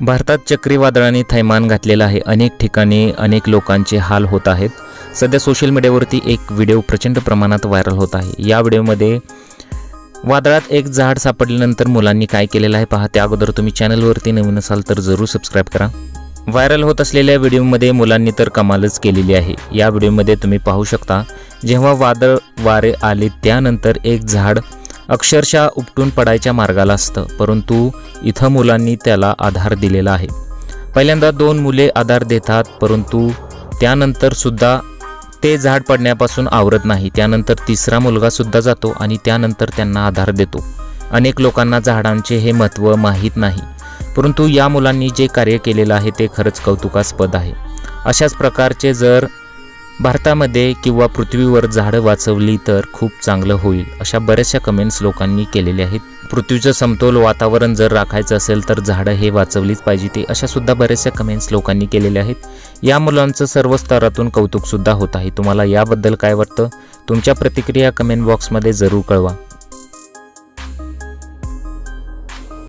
भारतात चक्रीवादळाने थैमान घातलेलं आहे. अनेक ठिकाणी अनेक लोकांचे हाल होत आहेत. सध्या सोशल मीडियावरती एक व्हिडिओ प्रचंड प्रमाणात व्हायरल होत आहे. या व्हिडिओमध्ये वादळात एक झाड सापडल्यानंतर मुलांनी काय केलेलं आहे पहा. त्या अगोदर तुम्ही चॅनलवरती नवीन असाल तर जरूर सबस्क्राईब करा. व्हायरल होत असलेल्या व्हिडिओमध्ये मुलांनी तर कमालच केलेली आहे. या व्हिडिओमध्ये तुम्ही पाहू शकता जेव्हा वादळ वारे आले त्यानंतर एक झाड अक्षरशः उपटून पडायच्या मार्गाला असतं परंतु इथं मुलांनी त्याला आधार दिलेला आहे. पहिल्यांदा दोन मुले आधार देतात परंतु त्यानंतरसुद्धा ते झाड पडण्यापासून आवरत नाही. त्यानंतर तिसरा मुलगासुद्धा जातो आणि त्यानंतर त्यांना आधार देतो. अनेक लोकांना झाडांचे हे महत्त्व माहीत नाही परंतु या मुलांनी जे कार्य केलेलं आहे ते खरंच कौतुकास्पद आहे. अशाच प्रकारचे जर भारतामध्ये किंवा पृथ्वीवर झाडं वाचवली तर खूप चांगलं होईल अशा बऱ्याचशा कमेंट्स लोकांनी केलेल्या आहेत. पृथ्वीचं समतोल वातावरण जर राखायचं असेल तर झाडं हे वाचवलीच पाहिजे ते अशासुद्धा बऱ्याचशा कमेंट्स लोकांनी केलेल्या आहेत. या मुलांचं सर्व स्तरातून कौतुकसुद्धा होत आहे. तुम्हाला याबद्दल काय वाटतं? तुमच्या प्रतिक्रिया कमेंट बॉक्समध्ये जरूर कळवा.